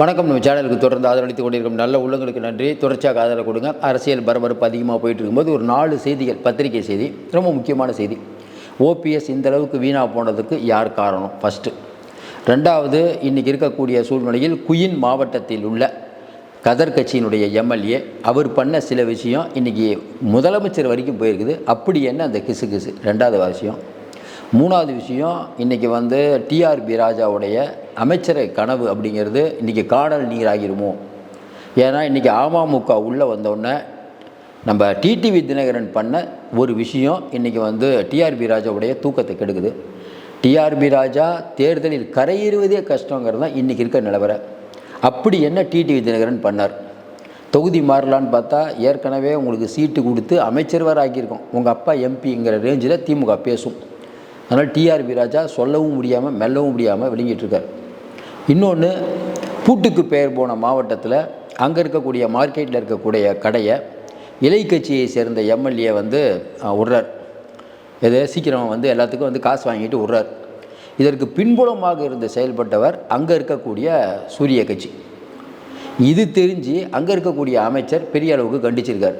வணக்கம். நம்ம சேனலுக்கு தொடர்ந்து ஆதரவளித்துக் கொண்டிருக்கும் நல்ல உள்ளங்களுக்கு நன்றி. தொடர்ச்சியாக ஆதரவு கொடுங்க. அரசியல் பரபரப்பு அதிகமாக போயிட்டு இருக்கும்போது ஒரு நாலு செய்திகள் பத்திரிகை செய்தி ரொம்ப முக்கியமான செய்தி. ஓபிஎஸ் இந்த அளவுக்கு வீணாக போனதுக்கு யார் காரணம்? ஃபஸ்ட்டு ரெண்டாவது இன்றைக்கி இருக்கக்கூடிய சூழ்நிலையில் குயின் மாவட்டத்தில் உள்ள கதர் கட்சியினுடைய எம்எல்ஏ அவர் பண்ண சில விஷயம் இன்றைக்கி முதலமைச்சர் வரைக்கும் போயிருக்குது. அப்படி என்ன அந்த கிசு கிசு? ரெண்டாவது விஷயம். மூணாவது விஷயம் இன்றைக்கி வந்து டிஆர்பி ராஜாவுடைய அமைச்சரை கனவு அப்படிங்கிறது இன்றைக்கி காணல் நீராகிருமோ? ஏன்னா இன்றைக்கி அமமுக உள்ளே வந்தோடனே நம்ம டிடிவி தினகரன் பண்ண ஒரு விஷயம் இன்றைக்கி வந்து டிஆர்பி ராஜாவுடைய தூக்கத்தை கெடுக்குது. டிஆர்பி ராஜா தேர்தலில் கரையேறுவதே கஷ்டங்கிறது தான் இன்றைக்கி இருக்க நிலவரை. அப்படி என்ன டிடிவி தினகரன் பண்ணார்? தொகுதி மாறலான்னு பார்த்தா ஏற்கனவே உங்களுக்கு சீட்டு கொடுத்து அமைச்சர் வர ஆக்கியிருக்கோம் உங்கள் அப்பா எம்பிங்கிற ரேஞ்சில் திமுக பேசும். அதனால் டிஆர்பி ராஜா சொல்லவும் முடியாமல் மெல்லவும் முடியாமல் விளங்கிட்டு இருக்கார் இன்னொன்று பூட்டுக்கு பெயர் போன மாவட்டத்தில் அங்கே இருக்கக்கூடிய மார்க்கெட்டில் இருக்கக்கூடிய கடையை இலை கட்சியை சேர்ந்த எம்எல்ஏ வந்து விடுறார் விட்றார். இது சீக்கிரம் வந்து எல்லாத்துக்கும் வந்து காசு வாங்கிட்டு விட்றார். இதற்கு பின்புலமாக இருந்து செயல்பட்டவர் அங்கே இருக்கக்கூடிய சூரிய கட்சி. இது தெரிஞ்சு அங்கே இருக்கக்கூடிய அமைச்சர் பெரிய அளவுக்கு கண்டிச்சிருக்கார்.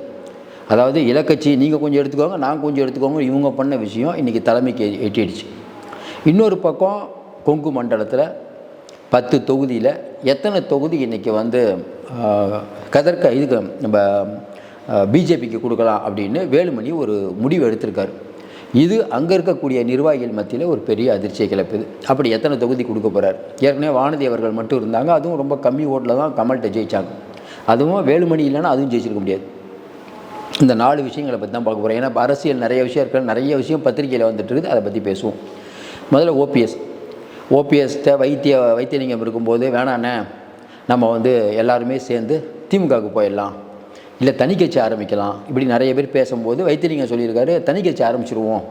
அதாவது இலக்கட்சி நீங்கள் கொஞ்சம் எடுத்துக்கோங்க நான் கொஞ்சம் எடுத்துக்கோங்க இவங்க பண்ண விஷயம் இன்றைக்கி தலைமைக்கு எட்டிடுச்சு. இன்னொரு பக்கம் கொங்கு மண்டலத்தில் பத்து தொகுதியில் எத்தனை தொகுதி இன்றைக்கி வந்து கதற்க கதர்க்க இதுக்கு நம்ம பிஜேபிக்கு கொடுக்கலாம் அப்படின்னு வேலுமணி ஒரு முடிவு எடுத்திருக்காரு. இது அங்கே இருக்கக்கூடிய நிர்வாகிகள் மத்தியில் ஒரு பெரிய அதிர்ச்சியை கிளப்புது. அப்படி எத்தனை தொகுதி கொடுக்க போகிறார் ஏற்கனவே வானதி அவர்கள் மட்டும் இருந்தாங்க அதுவும் ரொம்ப கம்மி ஓட்டில் தான் கமல்கிட்ட ஜெயித்தாங்க அதுவும் வேலுமணி இல்லைன்னா அதுவும் ஜெயிச்சிருக்க முடியாது. இந்த நாலு விஷயங்களை பற்றி தான் பார்க்க போகிறோம் ஏன்னா அரசியல் நிறைய விஷயம் இருக்கிற நிறைய விஷயம் பத்திரிகையில் வந்துட்டு இருக்குது. அதை பற்றி பேசுவோம். முதல்ல ஓபிஎஸ். ஓபிஎஸ்கிட்ட வைத்திய வைத்தியலிங்கம் இருக்கும்போது வேணாண்ணே நம்ம வந்து எல்லாருமே சேர்ந்து திமுகவுக்கு போயிடலாம். இல்லை தனி கட்சி ஆரம்பிக்கலாம். இப்படி நிறைய பேர் பேசும்போது வைத்தியலிங்கம் சொல்லியிருக்காரு தனி கட்சி ஆரம்பிச்சிருவோம்.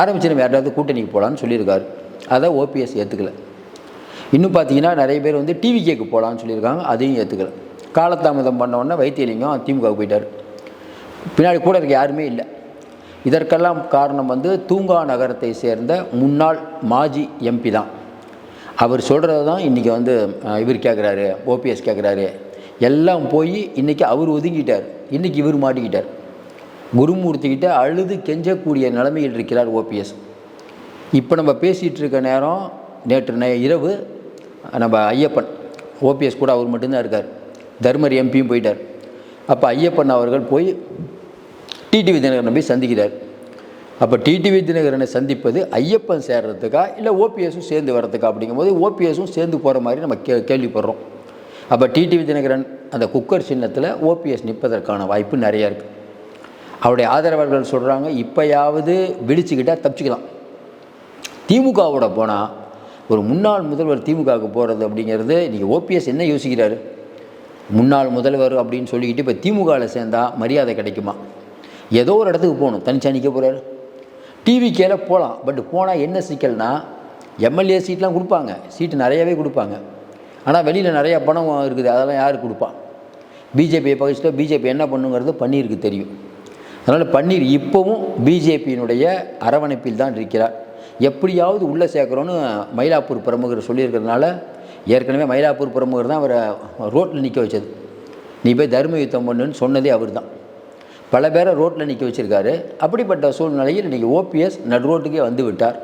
ஆரம்பிச்சு நம்ம யாராவது கூட்டணிக்கு போகலான்னு சொல்லியிருக்காரு. அதை ஓபிஎஸ் ஏற்றுக்கல இன்னும் பார்த்தீங்கன்னா நிறைய பேர் வந்து டிவிகேக்கு போகலான்னு சொல்லியிருக்காங்க. அதையும் ஏற்றுக்கல காலதாமதம் பண்ண உடனே வைத்தியலிங்கம் திமுகவுக்கு போயிட்டார். பின்னாடி கூட இருக்க யாருமே இல்லை. இதற்கெல்லாம் காரணம் வந்து தூங்கா நகரத்தை சேர்ந்த முன்னாள் மாஜி எம்பி தான். அவர் சொல்கிறது தான் இன்றைக்கி வந்து இவர் கேட்குறாரு ஓபிஎஸ் கேட்குறாரு எல்லாம் போய் இன்றைக்கி அவர் ஒதுங்கிட்டார். இன்றைக்கி இவர் மாட்டிக்கிட்டார். குருமூர்த்திக்கிட்ட அழுது கெஞ்சக்கூடிய நிலைமையில் இருக்கிறார் ஓபிஎஸ். இப்போ நம்ம பேசிகிட்டு இருக்க நேரம் நேற்று நே இரவு நம்ம ஐயப்பன் ஓபிஎஸ் கூட அவர் மட்டும்தான் இருக்கார். தர்மர் எம்பியும் போயிட்டார். அப்போ ஐயப்பன் அவர்கள் போய் டிடிவி தினகரனை போய் சந்திக்கிறார். அப்போ டிடிவி தினகரனை சந்திப்பது ஐயப்பன் சேர்றதுக்கா இல்லை ஓபிஎஸும் சேர்ந்து வர்றதுக்கா அப்படிங்கும்போது ஓபிஎஸும் சேர்ந்து போகிற மாதிரி நம்ம கே கேள்விப்படுறோம். அப்போ டிடிவி தினகரன் அந்த குக்கர் சின்னத்தில் ஓபிஎஸ் நிற்பதற்கான வாய்ப்பு நிறையா இருக்குது அவருடைய ஆதரவாளர்கள் சொல்கிறாங்க இப்போயாவது விழிச்சுக்கிட்டால் தப்பிச்சுக்கலாம். திமுகவோட போனால் ஒரு முன்னாள் முதல்வர் திமுகவுக்கு போகிறது அப்படிங்கிறது இன்றைக்கி ஓபிஎஸ் என்ன யோசிக்கிறாரு? முன்னாள் முதல்வர் அப்படின்னு சொல்லிக்கிட்டு இப்போ திமுகவில் சேர்ந்தால் மரியாதை கிடைக்குமா? ஏதோ ஒரு இடத்துக்கு போகணும். தனிச்சா நிற்க போகிறாரு டிவி கேல போகலாம் பட் போனால் என்ன சிக்கல்னா எம்எல்ஏ சீட்லாம் கொடுப்பாங்க. சீட்டு நிறையாவே கொடுப்பாங்க. ஆனால் வெளியில் நிறையா பணம் இருக்குது. அதெல்லாம் யார் கொடுப்பா? பிஜேபியை பகிச்சுட்டு பிஜேபி என்ன பண்ணுங்கிறது பன்னீருக்கு தெரியும். அதனால் பன்னீர் இப்போவும் பிஜேபியினுடைய அரவணைப்பில் தான் இருக்கிறார். எப்படியாவது உள்ளே சேர்க்குறோன்னு மயிலாப்பூர் பிரமுகர் சொல்லியிருக்கிறதுனால ஏற்கனவே மயிலாப்பூர் பிரமுகர் தான் அவரை ரோட்டில் நிற்க வச்சது. நீ போய் தர்ம யுத்தம் பண்ணுன்னு சொன்னதே அவர் தான் பல பேரை ரோட்டில் நிற்க வச்சுருக்காரு. அப்படிப்பட்ட சூழ்நிலையில் இன்றைக்கி ஓபிஎஸ் நடு ரோட்டுக்கே வந்து விட்டார்.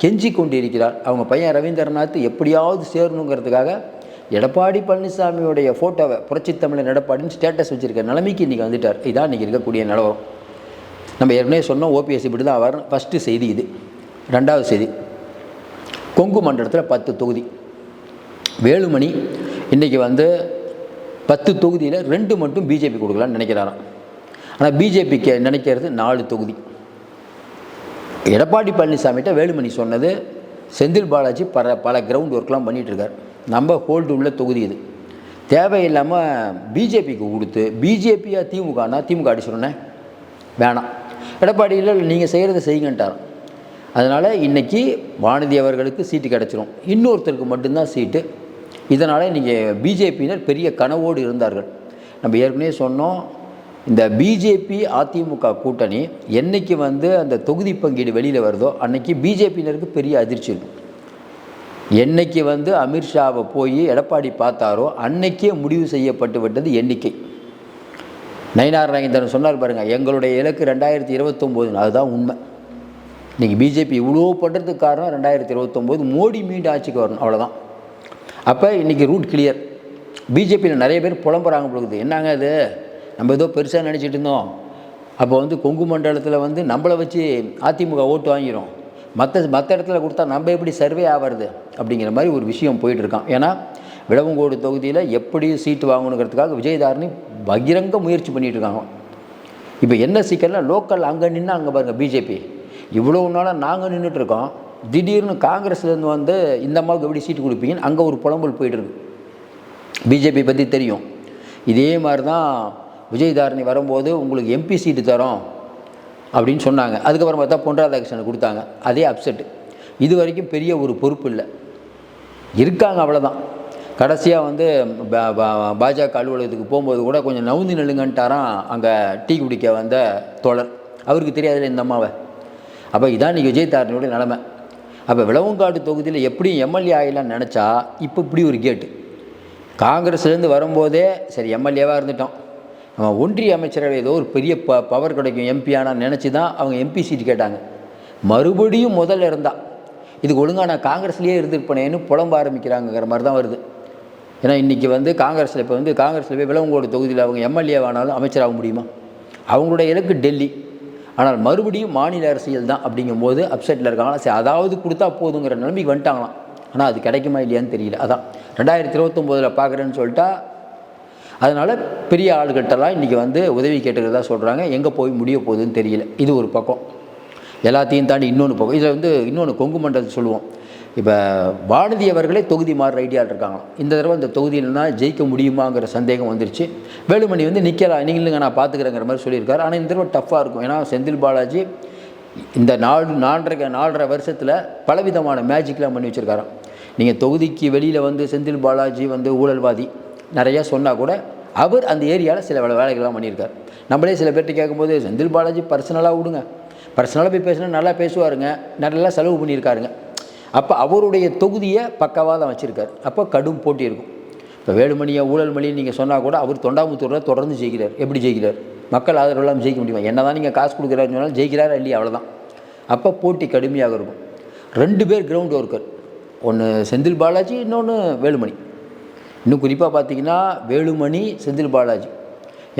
கெஞ்சி கொண்டிருக்கிறார். அவங்க பையன் ரவீந்திரநாத் எப்படியாவது சேரணுங்கிறதுக்காக எடப்பாடி பழனிசாமியுடைய ஃபோட்டோவை புரட்சி தமிழன் எடப்பாடின்னு ஸ்டேட்டஸ் வச்சுருக்க நிலைமைக்கு இன்றைக்கி வந்துட்டார். இதான் இன்றைக்கி இருக்கக்கூடிய நிலவரம். நம்ம ஏற்கனவே சொன்னோம் ஓபிஎஸ் இப்படி தான் வரணும் ஃபஸ்ட்டு செய்தி இது. ரெண்டாவது செய்தி. கொங்கு மண்டலத்தில் பத்து தொகுதி. வேலுமணி இன்றைக்கி வந்து பத்து தொகுதியில் ரெண்டு மட்டும் பிஜேபி கொடுக்கலான்னு நினைக்கிறாராம். ஆனால் பிஜேபிக்கு நினைக்கிறது நாலு தொகுதி. எடப்பாடி பழனிசாமிகிட்ட வேலுமணி சொன்னது செந்தில் பாலாஜி பல பல கிரவுண்ட் ஒர்க்லாம் பண்ணிகிட்ருக்கார் நம்ம ஹோல்டு உள்ள தொகுதி இது. தேவையில்லாமல் பிஜேபிக்கு கொடுத்து பிஜேபியாக திமுகனா திமுக அடிச்சிடனே வேணாம். எடப்பாடியில் நீங்கள் செய்கிறத செய்யுங்கன்ட்டார் அதனால் இன்றைக்கி வானதி அவர்களுக்கு சீட்டு கிடச்சிரும். இன்னொருத்தருக்கு மட்டும்தான் சீட்டு. இதனால் இன்றைக்கி பிஜேபியினர் பெரிய கனவோடு இருந்தார்கள். நம்ம ஏற்கனவே சொன்னோம் இந்த பிஜேபி அதிமுக கூட்டணி என்னைக்கு வந்து அந்த தொகுதி பங்கீடு வெளியில் வருதோ அன்னைக்கு பிஜேபியினருக்கு பெரிய அதிர்ச்சி இருக்கும். என்னைக்கு வந்து அமித்ஷாவை போய் எடப்பாடி பார்த்தாரோ அன்னைக்கே முடிவு செய்யப்பட்டு விட்டது எண்ணிக்கை. நயினார் நாகேந்திரன் சொன்னார் பாருங்கள் எங்களுடைய இலக்கு ரெண்டாயிரத்தி இருபத்தொம்போது அதுதான் உண்மை. இன்றைக்கி பிஜேபி இவ்வளோ பண்ணுறதுக்கு காரணம் ரெண்டாயிரத்தி இருபத்தொம்போது மோடி மீண்டும் ஆட்சிக்கு வரணும் அவ்வளோதான் அப்போ இன்றைக்கி ரூட் கிளியர். பிஜேபியில் நிறைய பேர் புலம்புறாங்க பொழுது என்னங்க அது நம்ம ஏதோ பெருசாக நினச்சிட்டு இருந்தோம். அப்போ வந்து கொங்கு மண்டலத்தில் வந்து நம்மளை வச்சு அதிமுக ஓட்டு வாங்கிடும் மற்ற மற்ற இடத்துல கொடுத்தா நம்ம எப்படி சர்வே ஆகிறது அப்படிங்கிற மாதிரி ஒரு விஷயம் போயிட்டுருக்கான் ஏன்னா விளவங்கோடு தொகுதியில் எப்படி சீட்டு வாங்கணுங்கிறதுக்காக விஜயதாரணி பகிரங்க முயற்சி பண்ணிகிட்டு இருக்காங்க. இப்போ என்ன சிக்கல்னா லோக்கல் அங்கே நின்று அங்கே பாருங்கள் பிஜேபி. இவ்வளோ நாளாக நாங்கள் நின்றுட்டுருக்கோம் திடீர்னு காங்கிரஸ்லேருந்து வந்து இந்த அம்மாவுக்கு எப்படி சீட்டு கொடுப்பீங்கன்னு அங்கே ஒரு புலம்பல் போயிட்டுருக்கு பிஜேபி பற்றி தெரியும். இதே மாதிரி தான் விஜயதாரணி வரும்போது உங்களுக்கு எம்பி சீட்டு தரோம் அப்படின்னு சொன்னாங்க. அதுக்கப்புறம் பார்த்தா பொன் ராதாகிருஷ்ணன் கொடுத்தாங்க. அதே அப்செட்டு இது வரைக்கும் பெரிய ஒரு பொறுப்பு இல்லை. இருக்காங்க அவ்வளோதான் கடைசியாக வந்து பா- பா- பாஜக அலுவலகத்துக்கு போகும்போது கூட கொஞ்சம் நவுந்து நெல்லுங்கன்ட்டாராம் அங்கே டீ குடிக்க வந்த தோழர். அவருக்கு தெரியாதுல்ல இந்த அம்மாவை. அப்போ இதான் இன்றைக்கி விஜயதாரணியோட நிலமை. அப்போ விளவங்காடு தொகுதியில் எப்படியும் எம்எல்ஏ ஆகலாம்னு நினச்சா இப்போ இப்படி ஒரு கேட்டு காங்கிரஸ்லேருந்து வரும்போதே சரி எம்எல்ஏவாக இருந்துட்டோம். ஒன்றிய அமைச்சரவை ஏதோ ஒரு பெரிய ப பவர் கிடைக்கும் எம்பி ஆனால் நினச்சி தான் அவங்க எம்பி சீட் கேட்டாங்க. மறுபடியும் முதல்ல இருந்தால் இதுக்கு ஒழுங்காக நான் காங்கிரஸ்லேயே இருந்திருப்பேனேன்னு புலம்ப ஆரம்பிக்கிறாங்கங்கிற மாதிரி தான் வருது. ஏன்னா இன்றைக்கி வந்து காங்கிரஸில் இப்போ வந்து காங்கிரஸில் போய் விளவங்கோடு தொகுதியில் அவங்க எம்எல்ஏ ஆனாலும் அமைச்சராக முடியுமா? அவங்களுடைய இலக்கு டெல்லி. ஆனால் மறுபடியும் மாநில அரசியல் தான் அப்படிங்கும்போது அப்செட்டில் இருக்காங்களா சரி அதாவது கொடுத்தா போதுங்கிற நிலைமைக்கு வந்துட்டாங்களாம். ஆனால் அது கிடைக்குமா இல்லையான்னு தெரியல. அதான். ரெண்டாயிரத்தி இருபத்தொம்போதில் பார்க்குறேன்னு சொல்லிட்டா அதனால் பெரிய ஆளுகிட்டலாம் இன்றைக்கி வந்து உதவி கேட்டுக்கிறதா சொல்கிறாங்க எங்கே போய் முடிய போகுதுன்னு தெரியல. இது ஒரு பக்கம். எல்லாத்தையும் தாண்டி இன்னொன்று பக்கம். இதில் வந்து இன்னொன்று கொங்கு மண்டலத்தை சொல்லுவோம். இப்போ வானதி அவர்களே தொகுதி மாறுற ஐடியாவில் இருக்காங்க இந்த தடவை இந்த தொகுதியில்னா ஜெயிக்க முடியுமாங்கிற சந்தேகம் வந்துருச்சு. வேலுமணி வந்து நிற்கலாம் நீங்களுங்க நான் பார்த்துக்கிறேங்கிற மாதிரி சொல்லியிருக்காரு. ஆனால் இந்த தடவை டஃப்பாக இருக்கும். ஏன்னா செந்தில் பாலாஜி இந்த நாலு நாலரை நாலரை வருஷத்தில் பலவிதமான மேஜிக்லாம் பண்ணி வச்சுருக்காராம். நீங்கள் தொகுதிக்கு வெளியில் வந்து செந்தில் பாலாஜி வந்து ஊழல்வாதி. நிறையா சொன்னால் கூட அவர் அந்த ஏரியாவில் சில வேலைகள்லாம் பண்ணியிருக்கார். நம்மளே சில பேர்கிட்ட கேட்கும்போது செந்தில் பாலாஜி பர்சனலாக விடுங்க. பர்சனலாக போய் பேசினா நல்லா பேசுவாருங்க. நல்லா செலவு பண்ணியிருக்காருங்க. அப்போ அவருடைய தொகுதியை பக்கவாக தான் வச்சுருக்கார். அப்போ கடும் போட்டி இருக்கும். இப்போ வேலுமணியை ஊழல்மணி நீங்கள் சொன்னால் கூட அவர் தொண்டாமுத்தூரில் தொடர்ந்து ஜெயிக்கிறார். எப்படி ஜெயிக்கிறார்? மக்கள் ஆதரவு இல்லாமல் ஜெயிக்க முடியுமா? என்ன தான் நீங்கள் காசு கொடுக்குறாருன்னு சொன்னாலும் ஜெயிக்கிறாரா இல்லையா? அவ்வளோதான் அப்போ போட்டி கடுமையாக இருக்கும். ரெண்டு பேர் கிரவுண்ட் ஒர்க்கர் ஒன்று செந்தில் பாலாஜி இன்னொன்று வேலுமணி. இன்னும் குறிப்பாக பார்த்தீங்கன்னா வேலுமணி செந்தில் பாலாஜி.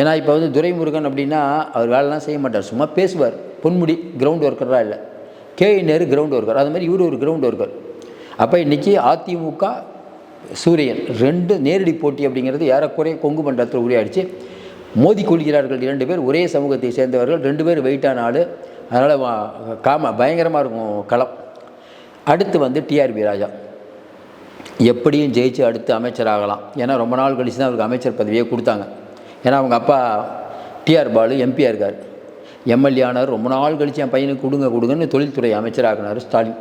ஏன்னா இப்போ வந்து துரைமுருகன் அப்படின்னா அவர் வேலைலாம் செய்ய மாட்டார். சும்மா பேசுவார். பொன்முடி கிரவுண்ட் ஒர்க்கராக இல்லை. கே. நேரு கிரவுண்ட் ஒர்க்கர் அது மாதிரி இவர் ஒரு கிரவுண்ட் ஒர்க்கர் அப்போ இன்றைக்கி அதிமுக சூரியன் ரெண்டு நேரடி போட்டி அப்படிங்கிறது ஏறக்குறைய கொங்கு மண்டலத்தில் உரையாடிச்சு. மோதி கொள்கிறார்கள் இரண்டு பேர். ஒரே சமூகத்தை சேர்ந்தவர்கள். ரெண்டு பேர் வெயிட்டான ஆள். அதனால் காம பயங்கரமாக இருக்கும் களம். அடுத்து வந்து டிஆர்பி ராஜா. எப்படியும் ஜெயிச்சு அடுத்து அமைச்சராகலாம். ஏன்னா ரொம்ப நாள் கழிச்சு தான் அவருக்கு அமைச்சர் பதவியே கொடுத்தாங்க. ஏன்னா அவங்க அப்பா டிஆர் பாலு எம்பியாக இருக்கார். எம்எல்ஏ ஆனார் ரொம்ப நாள் கழித்து என் பையனுக்கு கொடுங்க கொடுங்கன்னு தொழில்துறை அமைச்சராகினார் ஸ்டாலின்.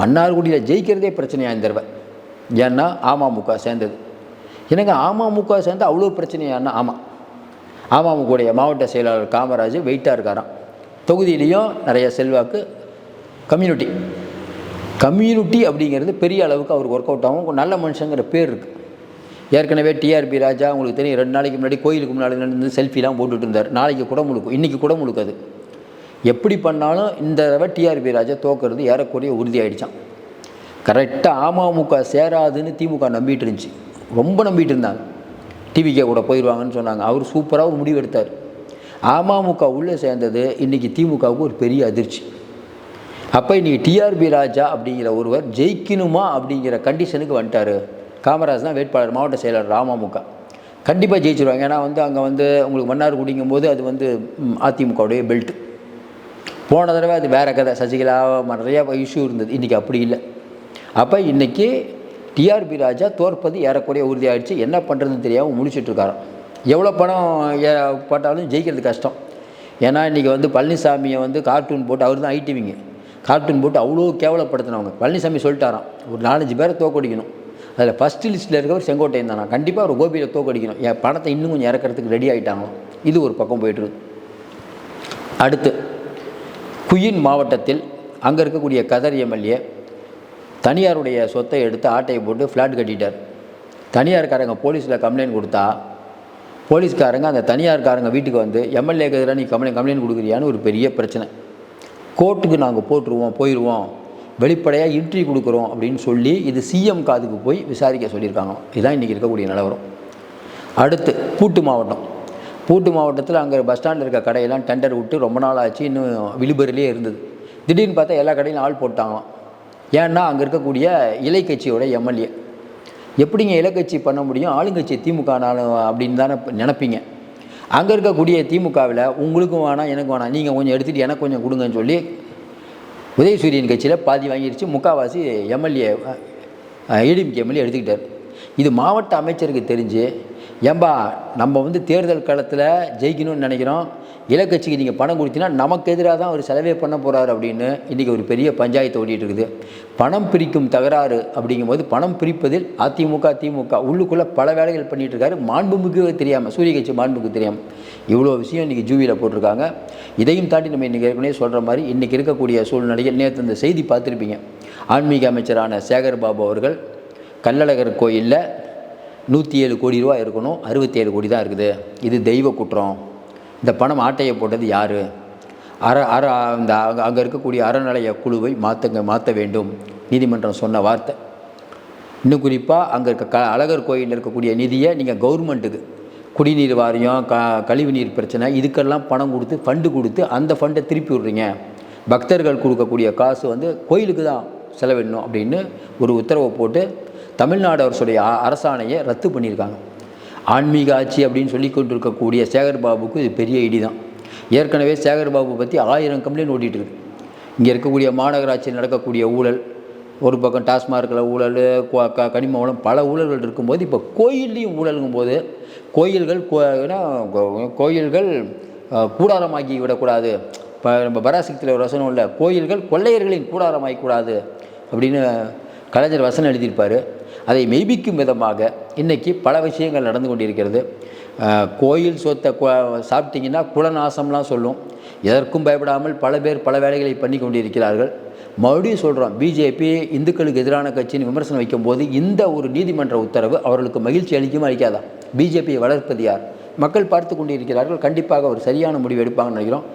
மன்னார்குடியில் ஜெயிக்கிறதே பிரச்சனையாக இந்த தடவை? ஏன்னா அமமுக சேர்ந்தது. எனக்கு அமமுக சேர்ந்து அவ்வளோ பிரச்சனையானா? ஆமாம் அமமுகவுடைய மாவட்ட செயலாளர் காமராஜ் வெயிட்டாக இருக்காராம். தொகுதியிலையும் நிறைய செல்வாக்கு கம்யூனிட்டி. கம்யூனிட்டி அப்படிங்கிறது பெரிய அளவுக்கு அவருக்கு ஒர்க் அவுட் ஆகும். நல்ல மனுஷங்கிற பேர் இருக்குது ஏற்கனவே டிஆர்பி ராஜா உங்களுக்கு தெரியும் ரெண்டு நாளைக்கு முன்னாடி கோயிலுக்கு முன்னாடி நடந்து செல்ஃபிலாம் போட்டுட்டு இருந்தார். நாளைக்கு கூட முழுக்கும். இன்றைக்கி கூட முழுக்காது. எப்படி பண்ணாலும் இந்த தடவை டிஆர்பி ராஜா தோக்கிறது ஏறக்குறைய உறுதியாயிடுச்சான் கரெக்டாக அமமுக சேராதுன்னு திமுக நம்பிட்டு இருந்துச்சு. ரொம்ப நம்பிட்டு இருந்தாங்க. டிவிக்கே கூட போயிடுவாங்கன்னு சொன்னாங்க. அவர் சூப்பராக ஒரு முடிவு எடுத்தார். அமமுக உள்ளே சேர்ந்தது இன்றைக்கி திமுகவுக்கு ஒரு பெரிய அதிர்ச்சி. அப்போ இன்றைக்கி டிஆர்பி ராஜா அப்படிங்கிற ஒருவர் ஜெயிக்கணுமா அப்படிங்கிற கண்டிஷனுக்கு வந்துட்டார். காமராஜ் தான் வேட்பாளர் மாவட்ட செயலாளர் அமமுக கண்டிப்பாக ஜெயிச்சிருவாங்க. ஏன்னா வந்து அங்கே வந்து உங்களுக்கு மன்னார் குடிங்கும் போது அது வந்து அதிமுகவுடைய பெல்ட் போன தடவை அது வேறு கதை. சசிகலா நிறையா இஷ்யூ இருந்தது. இன்றைக்கி அப்படி இல்லை. அப்போ இன்றைக்கி டிஆர்பி ராஜா தோற்பது ஏறக்குறைய உறுதியாகிடுச்சு என்ன பண்ணுறதுன்னு தெரியாமல் முடிச்சிட்ருக்காராம் எவ்வளோ பணம் ஏ- போட்டாலும் ஜெயிக்கிறது கஷ்டம். ஏன்னா இன்றைக்கி வந்து பழனிசாமியை வந்து கார்ட்டூன் போட்டு அவர் தான் ஐட்டிவிங்க கார்ட்டூன் போட்டு அவ்வளோ கேவலப்படுத்தினவங்க. பழனிசாமி சொல்லிட்டாராம் ஒரு நாலஞ்சு பேரை தோக்கடிக்கணும். அதில் ஃபஸ்ட்டு லிஸ்ட்டில் இருக்கவர் செங்கோட்டையன் தானா? கண்டிப்பாக ஒரு கோபியில் தோக்கடிக்கணும். என் பணத்தை இன்னும் கொஞ்சம் இறக்கிறதுக்கு ரெடி ஆகிட்டாங்க இது ஒரு பக்கம் போயிட்டுருது அடுத்து குயின் மாவட்டத்தில் அங்கே இருக்கக்கூடிய கதர் எம்எல்ஏ தனியாருடைய சொத்தை எடுத்து ஆட்டையை போட்டு ஃப்ளாட் கட்டிட்டார். தனியார்காரங்க போலீஸில் கம்ப்ளைண்ட் கொடுத்தா போலீஸ்காரங்க அந்த தனியார்காரங்க வீட்டுக்கு வந்து எம்எல்ஏக்கு எதிராக நீ கம்ப்ளைண்ட் கம்ப்ளைண்ட் கொடுக்குறியான்னு ஒரு பெரிய பிரச்சனை. கோர்ட்டுக்கு நாங்கள் போட்டுருவோம் போயிடுவோம் வெளிப்படையாக இன்ட்ரி கொடுக்குறோம் அப்படின்னு சொல்லி இது சிஎம் காதுக்கு போய் விசாரிக்க சொல்லியிருக்காங்க. இதுதான் இன்றைக்கி இருக்கக்கூடிய நிலவரம். அடுத்து பூட்டு மாவட்டம். பூட்டு மாவட்டத்தில் அங்கே பஸ் ஸ்டாண்டில் இருக்க கடையெல்லாம் டெண்டர் விட்டு ரொம்ப நாள் ஆச்சு இன்னும் விழுபறிலே இருந்தது. திடீர்னு பார்த்தா எல்லா கடையிலும் ஆள் போட்டாங்களாம். ஏன்னா அங்கே இருக்கக்கூடிய இலை கட்சியோட எம்எல்ஏ எப்படிங்க இலக்கட்சி பண்ண முடியும்? ஆளுங்கட்சி திமுக அப்படின்னு தானே நினைப்பீங்க. அங்கே இருக்கக்கூடிய திமுகவில் உங்களுக்கும் வேணாம் எனக்கும் வேணாம். நீங்கள் கொஞ்சம் எடுத்துகிட்டு எனக்கு கொஞ்சம் கொடுங்கன்னு சொல்லி உதயசூரியன் கட்சியில் பாதி வாங்கிருச்சு. முக்காவாசி எம்எல்ஏ ஏடிஎம்கே எம்எல்ஏ எடுத்துக்கிட்டார். இது மாவட்ட அமைச்சருக்கு தெரிஞ்சு ஏம்பா நம்ம வந்து தேர்தல் காலத்தில் ஜெயிக்கணும்னு நினைக்கிறோம். இலக்கட்சிக்கு நீங்கள் பணம் கொடுத்தீங்கன்னா நமக்கு எதிராக தான் அவர் செலவே பண்ண போகிறாரு அப்படின்னு இன்றைக்கி ஒரு பெரிய பஞ்சாயத்து ஓடிட்டு இருக்குது. பணம் பிரிக்கும் தகராறு அப்படிங்கும்போது பணம் பிரிப்பதில் அதிமுக திமுக உள்ளுக்குள்ளே பல வேலைகள் பண்ணிகிட்டு இருக்காரு. மாண்புமிகு தெரியாமல் சூரிய கட்சி மாண்புக்கு தெரியாமல் இவ்வளோ விஷயம் இன்றைக்கி ஜூவியில் போட்டிருக்காங்க. இதையும் தாண்டி நம்ம இன்றைக்கி ஏற்கனவே சொல்கிற மாதிரி இன்றைக்கி இருக்கக்கூடிய சூழ்நிலையில் நேற்று இந்த செய்தி பார்த்துருப்பீங்க. ஆன்மீக அமைச்சரான சேகர் பாபு அவர்கள் கல்லழகர் கோயிலில் நூற்றி ஏழு கோடி ரூபா இருக்கணும் அறுபத்தேழு கோடி தான் இருக்குது. இது தெய்வ குற்றம். இந்த பணம் ஆட்டையை போட்டது யார்? அற அற இந்த அங்கே அங்கே இருக்கக்கூடிய அறநிலைய குழுவை மாற்றுங்க மாற்ற வேண்டும். நீதிமன்றம் சொன்ன வார்த்தை. இன்னும் குறிப்பாக அங்கே இருக்க க அழகர் கோயிலில் இருக்கக்கூடிய நிதியை நீங்கள் கவர்மெண்ட்டுக்கு குடிநீர் வாரியம் க கழிவுநீர் பிரச்சனை இதுக்கெல்லாம் பணம் கொடுத்து ஃபண்டு கொடுத்து அந்த ஃபண்டை திருப்பி விட்றீங்க. பக்தர்கள் கொடுக்கக்கூடிய காசு வந்து கோயிலுக்கு தான் செலவிடணும் அப்படின்னு ஒரு உத்தரவை போட்டு தமிழ்நாடு அரசுடைய அரசாணையை ரத்து பண்ணியிருக்காங்க. ஆன்மீக ஆட்சி அப்படின்னு சொல்லி கொண்டு இருக்கக்கூடிய சேகர் பாபுக்கு இது பெரிய இடி தான் ஏற்கனவே சேகர் பாபு பற்றி ஆயிரம் கம்ப்ளைண்ட் ஓட்டிகிட்டு இருக்கு இங்கே இருக்கக்கூடிய மாநகராட்சியில் நடக்கக்கூடிய ஊழல் ஒரு பக்கம் டாஸ்மார்க்கில் ஊழல் க கனிம ஊழல் பல ஊழல்கள் இருக்கும்போது இப்போ கோயில்லையும் ஊழலுங்கும் போது கோயில்கள் கோ- கோயில்கள் அஹ், கூடாரமாக்கி விடக்கூடாது. இப்போ நம்ம பராசக்தியில் ஒரு வசனம் இல்லை கோயில்கள் கொள்ளையர்களின் கூடாரமாக்கக்கூடாது அப்படின்னு கலைஞர் வசனம் எழுதியிருப்பார். அதை மெய்ப்பிக்கும் விதமாக இன்றைக்கி பல விஷயங்கள் நடந்து கொண்டிருக்கிறது. கோயில் சொத்தை சாப்பிட்டிங்கன்னா சாப்பிட்டீங்கன்னா குலநாசம்லாம் சொல்லும். எதற்கும் பயப்படாமல் பல பேர் பல வேலைகளை பண்ணி கொண்டிருக்கிறார்கள். மறுபடியும் சொல்கிறோம் பிஜேபி இந்துக்களுக்கு எதிரான கட்சின்னு விமர்சனம் வைக்கும்போது இந்த ஒரு நீதிமன்ற உத்தரவு அவர்களுக்கு மகிழ்ச்சி அளிக்குமா அளிக்காதா? பிஜேபியை வளர்ப்பது யார்? மக்கள் பார்த்து கொண்டிருக்கிறார்கள். கண்டிப்பாக ஒரு சரியான முடிவு எடுப்பாங்கன்னு நினைக்கிறோம்.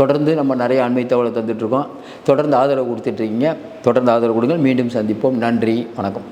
தொடர்ந்து நம்ம நிறைய அண்மை தகவலை தந்துட்டுருக்கோம் தொடர்ந்து ஆதரவு கொடுத்துட்ருக்கீங்க தொடர்ந்து ஆதரவு கொடுங்கள். மீண்டும் சந்திப்போம். நன்றி. வணக்கம்.